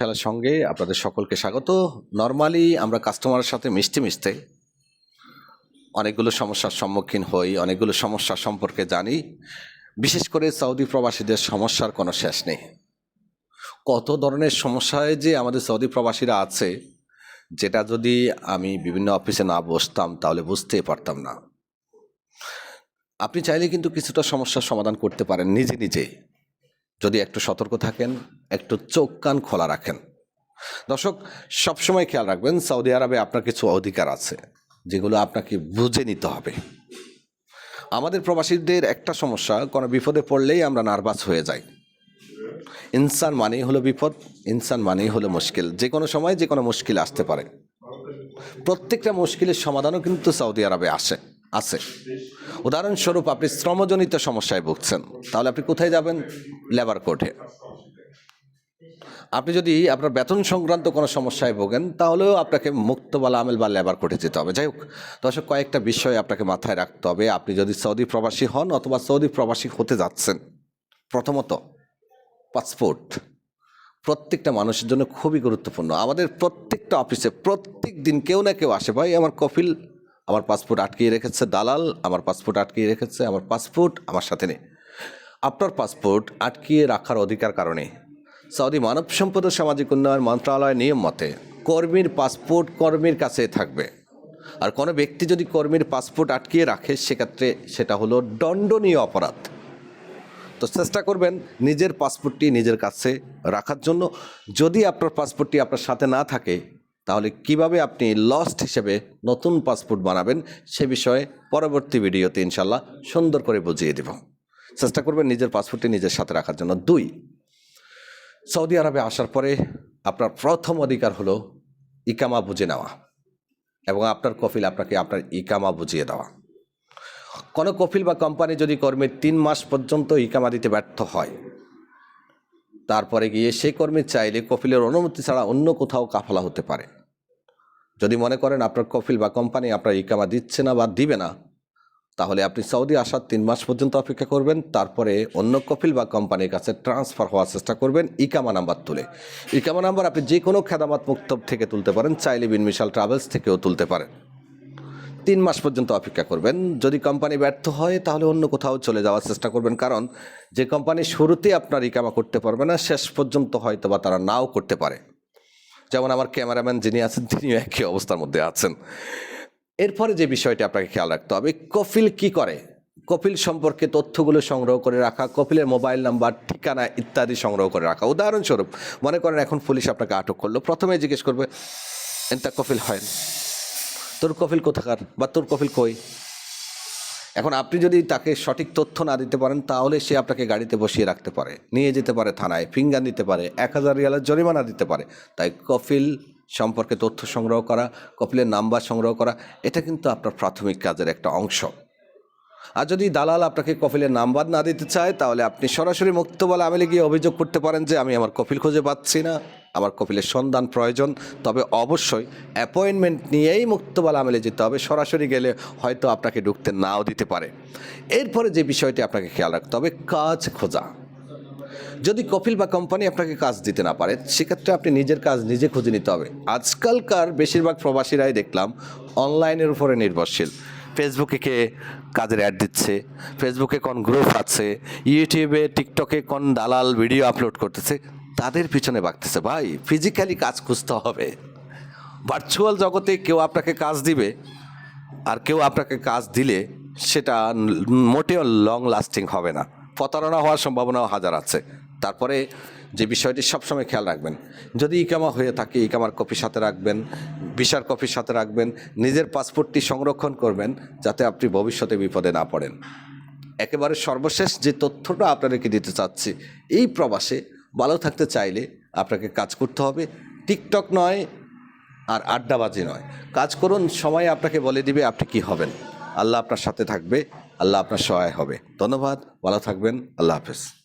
খেলার সঙ্গে আপনাদের সকলকে স্বাগত। নর্মালি আমরা কাস্টমারের সাথে মিশতে মিশতে অনেকগুলো সমস্যার সম্মুখীন হই, অনেকগুলো সমস্যা সম্পর্কে জানি। বিশেষ করে সৌদি প্রবাসীদের সমস্যার কোনো শেষ নেই। কত ধরনের সমস্যায় যে আমাদের সৌদি প্রবাসীরা আছে, যেটা যদি আমি বিভিন্ন অফিসে না বসতাম তাহলে বুঝতেই পারতাম না। আপনি চাইলে কিন্তু কিছুটা সমস্যার সমাধান করতে পারেন নিজে নিজে। যদি একটু সতর্ক থাকেন একটু চোখ কান খোলা রাখেন। দর্শক, সবসময় খেয়াল রাখবেন, সৌদি আরবে আপনার কিছু অধিকার আছে, যেগুলো আপনাকে বুঝে নিতে হবে। আমাদের প্রবাসীদের একটা সমস্যা, কোনো বিপদে পড়লেই আমরা নার্ভাস হয়ে যাই। ইনসান মানেই হলো বিপদ, ইনসান মানেই হলো মুশকিল, যে কোনো সময় যে কোনো মুশকিল আসতে পারে। প্রত্যেকটা মুশকিলের সমাধানও কিন্তু সৌদি আরবে আসে, আছে। উদাহরণস্বরূপ, আপনি শ্রমজনিত সমস্যায় ভুগছেন, তাহলে আপনি কোথায় যাবেন? লেবার কোর্টে। আপনি যদি আপনার বেতন সংক্রান্ত কোনো সমস্যায় ভোগেন, তাহলেও আপনাকে মুক্তবালা আমেল বা লেবার কোর্টে যেতে হবে। যাই হোক দর্শক কয়েকটা বিষয় আপনাকে মাথায় রাখতে হবে। আপনি যদি সৌদি প্রবাসী হন অথবা সৌদি প্রবাসী হতে যাচ্ছেন, প্রথমত পাসপোর্ট প্রত্যেকটা মানুষের জন্য খুবই গুরুত্বপূর্ণ। আমাদের প্রত্যেকটা অফিসে প্রত্যেক দিন কেউ না কেউ আসে, ভাই, আমার কফিল, আমার পাসপোর্ট আটকিয়ে রেখেছে, দালাল, আমার পাসপোর্ট আটকিয়ে রেখেছে, আমার পাসপোর্ট আমার সাথে নেই আপনার পাসপোর্ট আটকিয়ে রাখার অধিকার কারণে সৌদি মানব সম্পদ ও সামাজিক উন্নয়ন মন্ত্রণালয়ের নিয়ম মতে কর্মীর পাসপোর্ট কর্মীর কাছে থাকবে। আর কোনো ব্যক্তি যদি কর্মীর পাসপোর্ট আটকিয়ে রাখে, সেক্ষেত্রে সেটা হলো দণ্ডনীয় অপরাধ। তো চেষ্টা করবেন নিজের পাসপোর্টটি নিজের কাছে রাখার জন্য। যদি আপনার পাসপোর্টটি আপনার সাথে না থাকে, তাহলে কীভাবে আপনি লস্ট হিসেবে নতুন পাসপোর্ট বানাবেন, সে বিষয়ে পরবর্তী ভিডিওতে ইনশাল্লাহ সুন্দর করে বুঝিয়ে দেব। চেষ্টা করবেন নিজের পাসপোর্টটি নিজের সাথে রাখার জন্য। দুই সৌদি আরবে আসার পরে আপনার প্রথম অধিকার হলো ইকামা বুঝে নেওয়া এবং আপনার কফিল আপনাকে আপনার ইকামা বুঝিয়ে দেওয়া। কোনো কফিল বা কোম্পানি যদি কর্মীর তিন মাস পর্যন্ত ইকামা দিতে ব্যর্থ হয়, তারপরে গিয়ে সেই কর্মী চাইলে কফিলের অনুমতি ছাড়া অন্য কোথাও কাফালা হতে পারে। যদি মনে করেন আপনার কফিল বা কোম্পানি আপনার ইকামা দিচ্ছে না বা দিবে না তাহলে আপনি সৌদি আসার তিন মাস পর্যন্ত অপেক্ষা করবেন, তারপরে অন্য কফিল বা কোম্পানির কাছে ট্রান্সফার হওয়ার চেষ্টা করবেন ইকামা নাম্বার তুলে। ইকামা নাম্বার আপনি যে কোনো খেদামাত মুক্তব থেকে তুলতে পারেন, চাইলে বিন মিশাল ট্রাভেলস থেকেও তুলতে পারেন। তিন মাস পর্যন্ত অপেক্ষা করবেন। যদি কোম্পানি ব্যর্থ হয়, তাহলে অন্য কোথাও চলে যাওয়ার চেষ্টা করবেন, কারণ যে কোম্পানি শুরুতে আপনার ইকামা করতে পারবে না, শেষ পর্যন্ত হয়তো বা তারা নাও করতে পারে। যেমন আমার ক্যামেরাম্যান যিনি আছেন, তিনিও একই অবস্থার মধ্যে আছেন। এরপরে যে বিষয়টি আপনাকে খেয়াল রাখতে হবে, কফিল কি করে? কপিল সম্পর্কে তথ্যগুলো সংগ্রহ করে রাখা কপিলের মোবাইল নাম্বার, ঠিকানা ইত্যাদি সংগ্রহ করে রাখা। উদাহরণস্বরূপ, মনে করেন এখন পুলিশ আপনাকে আটক করল প্রথমে জিজ্ঞেস করবে এটা কপিল হয়? তোর কফিল কোথাকার বা তোর কফিল কই? এখন আপনি যদি তাকে সঠিক তথ্য না দিতে পারেন, তাহলে সে আপনাকে গাড়িতে বসিয়ে রাখতে পারে। নিয়ে যেতে পারে থানায়, ফিঙ্গার দিতে পারে, এক হাজার রিয়ালের জরিমানা দিতে পারে। তাই কফিল সম্পর্কে তথ্য সংগ্রহ করা, কপিলের নাম্বার সংগ্রহ করা, এটা কিন্তু আপনার প্রাথমিক কাজের একটা অংশ। আর যদি দালাল আপনাকে কপিলের নাম্বার না দিতে চায়, তাহলে আপনি সরাসরি মুক্তবালা আমেলে গিয়ে অভিযোগ করতে পারেন যে, আমি আমার কপিল খুঁজে পাচ্ছি না, আমার কপিলের সন্ধান প্রয়োজন। তবে অবশ্যই অ্যাপয়েন্টমেন্ট নিয়েই মুক্তবালা আমেলে যেতে হবে। সরাসরি গেলে হয়তো আপনাকে ঢুকতে নাও দিতে পারে। এরপরে যে বিষয়টি আপনাকে খেয়াল রাখতে হবে, কাজ খোঁজা। যদি কপিল বা কোম্পানি আপনাকে কাজ দিতে না পারে, সেক্ষেত্রে আপনি নিজের কাজ নিজে খুঁজে নিতে হবে। আজকালকার বেশিরভাগ প্রবাসীরাই দেখলাম অনলাইনের উপরে নির্ভরশীল। ফেসবুকে কে কাজের অ্যাড দিচ্ছে ফেসবুকে কোন গ্রুপ আছে ইউটিউবে টিকটকে কোন দালাল ভিডিও আপলোড করতেছে, তাদের পিছনে বাগতেছে ভাই ফিজিক্যালি কাজ খুঁজতে হবে। ভার্চুয়াল জগতে কেউ আপনাকে কাজ দিবে, আর কেউ আপনাকে কাজ দিলে সেটা মোটেও লং লাস্টিং হবে না। প্রতারণা হওয়ার সম্ভাবনাও হাজার আছে। তারপরে যে বিষয়টি সবসময় খেয়াল রাখবেন। যদি ইকামা হয়ে থাকে, ইকামার কপি সাথে রাখবেন বিশার কপির সাথে রাখবেন, নিজের পাসপোর্টটি সংরক্ষণ করবেন, যাতে আপনি ভবিষ্যতে বিপদে না পড়েন। একেবারে সর্বশেষ যে তথ্যটা আপনাদেরকে দিতে চাচ্ছি, এই প্রবাসে ভালো থাকতে চাইলে আপনাকে কাজ করতে হবে। টিকটক নয় আর আড্ডাবাজি নয়। কাজ করুন, সময় আপনাকে বলে দিবে আপনি কি হবেন। আল্লাহ আপনার সাথে থাকবে, আল্লাহ আপনার সহায় হবে। ধন্যবাদ, ভালো থাকবেন, আল্লাহ হাফেজ।